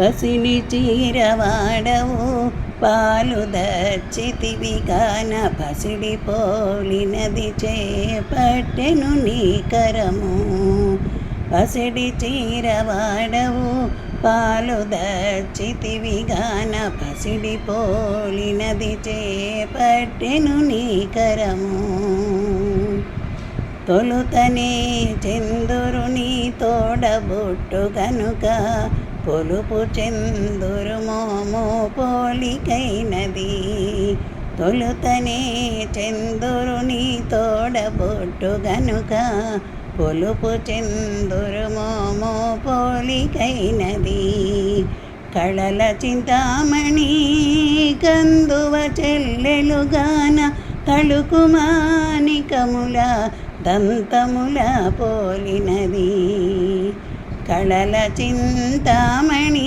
పసిడి చీరవాడవు పాలు దచ్చితివి కాన పసిడి పోలినది చేపట్టెను నీ కరము. పసిడి చీరవాడవు పాలు దచ్చితివి గాన పసిడి పోలినది చేపట్టెను నీ కరము. తొలుతనే చందురుని తోడబొట్టు కనుక పొలుపు చెందురు మోమో పోలికైనది. తొలుతనే చందురుని తోడబొట్టు గనుక పొలుపు చెందురు మోమో పోలికైనది. కళల చింతామణి కందువ చెల్లెలుగాన తళుకుమానికముల దంతముల పోలినది. కళల చింతామణి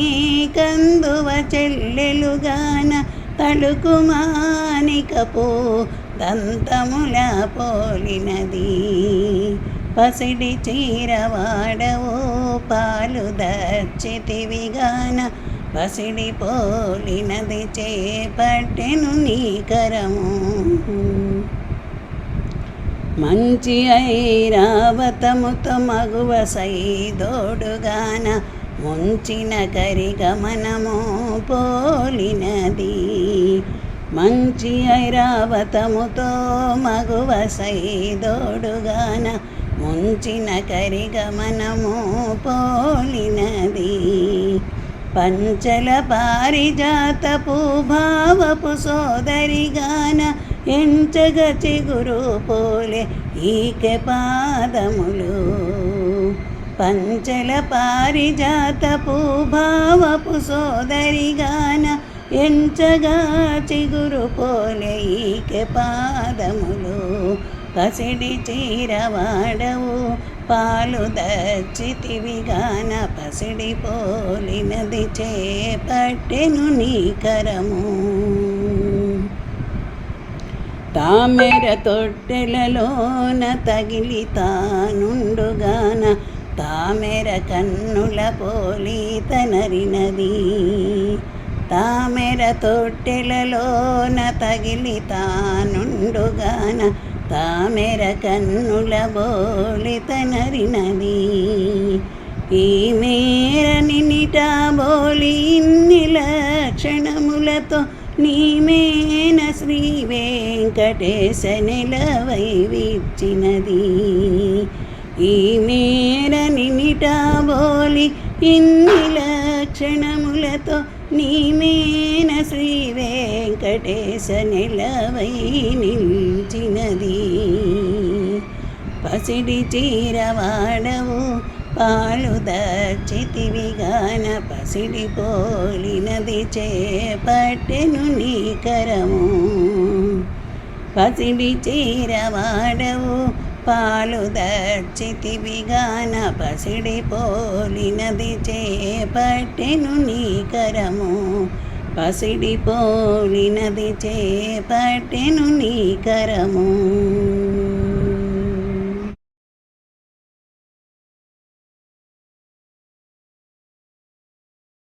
కందువ చెల్లెలుగాన తడుకుమానికపు దంతముల పోలినది. పసిడి చీరవాడవో పాలు దచ్చితివిగాన పసిడి పోలినది చేపట్టెను నీకరము మంచి ఐరావతముత మగువ సైదోడుగాన ముంచిన కరిగమనము పోలినది. మంచి ఐరావతముతో మగువ సైదోడుగాన ముంచిన కరిగమనము పోలినది. పంచల పారిజాతపు భావపు సోదరిగాన ఎంచగ చిగురు పోలే ఈకె పాదములు. పంచల పారిజాత భావపు సోదరిగాన ఎంచగా చిగురు పోలే ఈకె పాదములు. పసిడి చీరవాడవు పాలు దచ్చితివిగాన పసిడి పోలినది చేపట్టెను నీకరము తామెర తొట్టెలలోన తగిలి తానుండుగాన తామెర కన్నుల పోలి తనరినది. తామెర తొట్టెలలోన తగిలి తానుండుగాన తామెర కన్నుల పోలి తనరినది. ఈ మేర నినిటా నీమేన శ్రీ వెంకటేశ నిలవై విచ్చినది ఈ మేర నినిటా బోలి ఇన్ని లక్షణములతో నీమేన శ్రీ వెంకటేశ నిలవై నిలిచినది. పసిడి చీరవాడవు పాలు దచ్చితివిగాన పసిడి పోలినది చేపట్టెను నీ కరము. పసిడి చీరవాడవు పాలు దచ్చితివిగాన పసిడి పోలినది చేపట్టెను నీ కరము. పసిడి పోలినది చేపట్టెను నీ కరము.